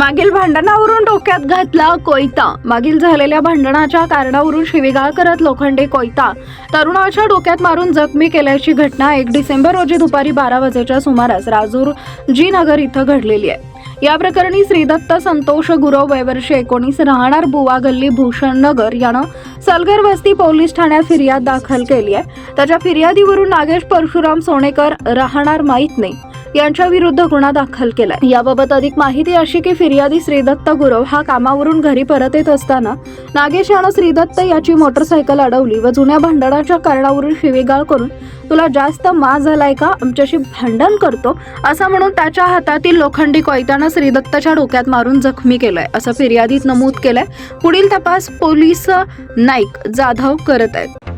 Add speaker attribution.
Speaker 1: मागील भांडणावरून डोक्यात घातला कोयता. मागील झालेल्या भांडणाच्या कारणावरून शिवीगाळ करत लोखंडे कोयता. तरुणाच्या डोक्यात मारून जखमी केल्याची घटना एक डिसेंबर रोजी दुपारी बारा वाजेच्या सुमारास राजूर जी नगर इथं घडलेली आहे. या प्रकरणी श्रीदत्त संतोष गुरव वयवर्षी एकोणीस राहणार बुवा गल्ली भूषण नगर यानं सलगर वस्ती पोलीस ठाण्यात फिर्याद दाखल केली आहे. त्याच्या फिर्यादीवरून नागेश परशुराम सोनेकर राहणार माहीत नाही. यांच्या विरुद्ध गुन्हा दाखल केलाय. याबाबत अधिक माहिती अशी की फिर्यादी श्रीदत्त गुरव हा कामावरून घरी परत येत असताना नागेश यानं श्रीदत्त याची मोटरसायकल अडवली व जुन्या भांडणाच्या कारणावरून शिवीगाळ करून तुला जास्त मा झालाय का? आमच्याशी भांडण करतो? असं म्हणून त्याच्या हातातील लोखंडी कोयत्यानं श्रीदत्तच्या डोक्यात मारून जखमी केलंय. असं फिर्यादीत नमूद केलंय. पुढील तपास पोलीस नाईक जाधव करत आहेत.